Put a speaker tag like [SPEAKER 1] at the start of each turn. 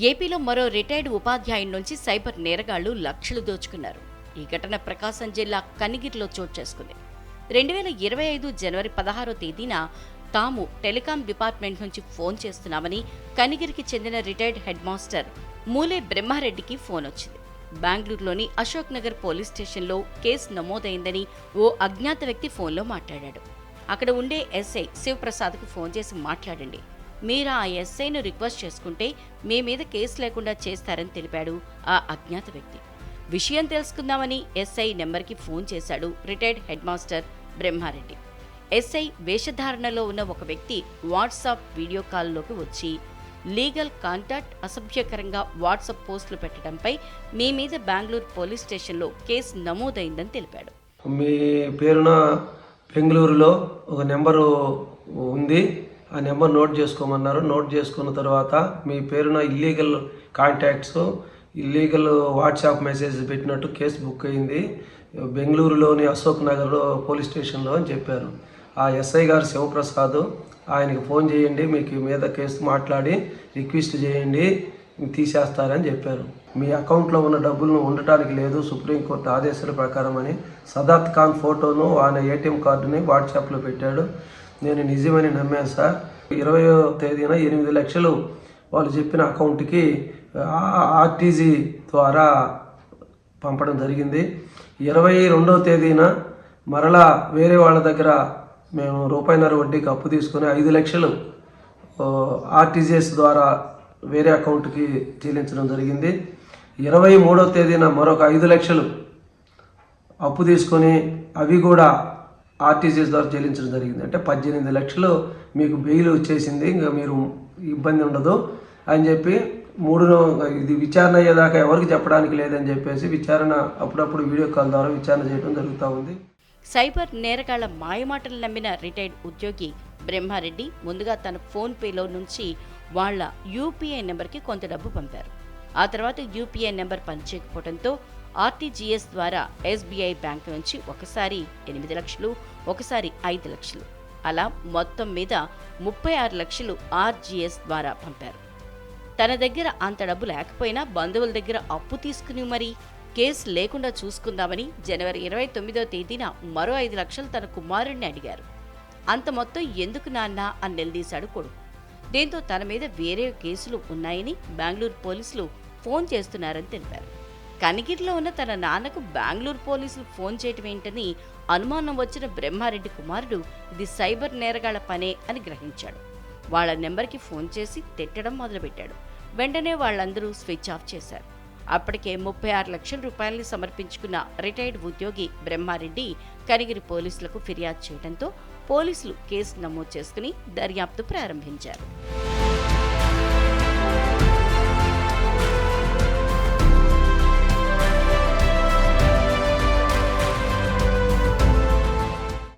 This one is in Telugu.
[SPEAKER 1] ఏపీలో మరో రిటైర్డ్ ఉపాధ్యాయుడి నుంచి సైబర్ నేరగాళ్ళు లక్షలు దోచుకున్నారు. ఈ ఘటన ప్రకాశం జిల్లా కనిగిరిలో చోటు చేసుకుంది. రెండు వేల ఇరవై ఐదు జనవరి పదహారో తేదీన తాము టెలికాం డిపార్ట్మెంట్ నుంచి ఫోన్ చేస్తున్నామని కనిగిరికి చెందిన రిటైర్డ్ హెడ్ మాస్టర్ మూలే బ్రహ్మారెడ్డికి ఫోన్ వచ్చింది. బెంగళూరులోని అశోక్ నగర్ పోలీస్ స్టేషన్లో కేసు నమోదైందని ఓ అజ్ఞాత వ్యక్తి ఫోన్లో మాట్లాడాడు. అక్కడ ఉండే ఎస్ఐ శివప్రసాద్కు ఫోన్ చేసి మాట్లాడండి. మీరు ఆ ఎస్ఐను రిక్వెస్ట్ చేసుకుంటే మీ మీద కేసు లేకుండా చేస్తారని తెలిపాడు ఆ అజ్ఞాత వ్యక్తి. విషయం తెలుసుకుందామని ఎస్ఐ నెంబర్కి ఫోన్ చేశాడు retired head master Brahmareddy. SI వేషధారణలో ఉన్న ఒక వ్యక్తి వాట్సాప్ వీడియో కాల్లోకి వచ్చి లీగల్ కాంటాక్ట్ అసభ్యకరంగా వాట్సాప్ పోస్టులు పెట్టడంపై మీ మీద బెంగళూరు పోలీస్ స్టేషన్లో కేసు నమోదైందని తెలిపాడు.
[SPEAKER 2] మీ పేరున బెంగళూరులో ఒక నెంబరు ఉంది. ఆ నెంబర్ నోట్ చేసుకోమన్నారు. నోట్ చేసుకున్న తర్వాత మీ పేరున illegal contacts illegal WhatsApp message పెట్టినట్టు కేసు బుక్ అయింది. బెంగళూరులోని అశోక్ నగర్ పోలీస్ స్టేషన్లో అని చెప్పారు. ఆ ఎస్ఐ గారు శివప్రసాద్ ఆయనకి ఫోన్ చేయండి మీకు మీద కేసు మాట్లాడి రిక్వెస్ట్ చేయండి తీసేస్తారని చెప్పారు. మీ అకౌంట్లో ఉన్న డబ్బులను ఉండటానికి లేదు సుప్రీంకోర్టు ఆదేశాల ప్రకారం అని సదాత్ ఖాన్ ఫోటోను ఆయన ఏటీఎం కార్డుని వాట్సాప్లో పెట్టాడు. నేను నిజమని నమ్మాను సార్. ఇరవయో తేదీన ఎనిమిది లక్షలు వాళ్ళు చెప్పిన అకౌంట్కి ఆర్టీజీ ద్వారా పంపడం జరిగింది. ఇరవై రెండవ తేదీన మరలా వేరే వాళ్ళ దగ్గర మేము రూపాయిన్నర వడ్డీకి అప్పు తీసుకుని ఐదు లక్షలు ఆర్టీజీఎస్ ద్వారా వేరే అకౌంట్కి చెల్లించడం జరిగింది. ఇరవై మూడవ తేదీన మరొక ఐదు లక్షలు అప్పు తీసుకొని అవి కూడా ఆర్టీజీఎస్ ద్వారా చెల్లించడం జరిగింది. అంటే పద్దెనిమిది లక్షలు మీకు బెయిల్ వచ్చేసింది ఇంకా మీరు ఇబ్బంది ఉండదు అని చెప్పి మూడు ఇది విచారణ అయ్యేదాకా ఎవరికి చెప్పడానికి లేదని చెప్పేసి విచారణ అప్పుడప్పుడు వీడియో కాల్ ద్వారా విచారణ చేయడం జరుగుతూ ఉంది.
[SPEAKER 1] సైబర్ నేరగాళ్ళ మాయమాటలు నమ్మిన రిటైర్డ్ ఉద్యోగి బ్రహ్మారెడ్డి ముందుగా తన ఫోన్పేలో నుంచి వాళ్ళ యూపీఐ నెంబర్కి కొంత డబ్బు పంపారు. ఆ తర్వాత యూపీఐ నెంబర్ పనిచేయకపోవడంతో ఆర్టీజీఎస్ ద్వారా ఎస్బీఐ బ్యాంక్ నుంచి ఒకసారి ఎనిమిది లక్షలు ఒకసారి ఐదు లక్షలు. అలా మొత్తం మీద ముప్పై ఆరు లక్షలు ఆర్జీఎస్ ద్వారా పంపారు. తన దగ్గర అంత డబ్బు లేకపోయినా బంధువుల దగ్గర అప్పు తీసుకుని మరి కేసు లేకుండా చూసుకుందామని జనవరి ఇరవై తొమ్మిదో తేదీన మరో ఐదు లక్షలు తన కుమారుణ్ణి అడిగారు. అంత మొత్తం ఎందుకు నాన్న అని నిలదీశాడు కొడుకు. దీంతో తన మీద వేరే కేసులు ఉన్నాయని బెంగళూరు పోలీసులు ఫోన్ చేస్తున్నారని తెలిపారు. కనిగిరిలో ఉన్న తన నాన్నకు బెంగళూరు పోలీసులు ఫోన్ చేయటం ఏంటని అనుమానం వచ్చిన బ్రహ్మారెడ్డి కుమారుడు ఇది సైబర్ నేరగాళ్ళ పనే అని గ్రహించాడు. వాళ్ళ నెంబర్కి ఫోన్ చేసి తిట్టడం మొదలుపెట్టాడు. వెంటనే వాళ్ళందరూ స్విచ్ ఆఫ్ చేశారు. అప్పటికే ముప్పై ఆరు లక్షల రూపాయల్ని సమర్పించుకున్న రిటైర్డ్ ఉద్యోగి బ్రహ్మారెడ్డి కనిగిరి పోలీసులకు ఫిర్యాదు చేయడంతో పోలీసులు కేసు నమోదు చేసుకుని దర్యాప్తు ప్రారంభించారు.